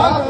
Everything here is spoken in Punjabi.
Hak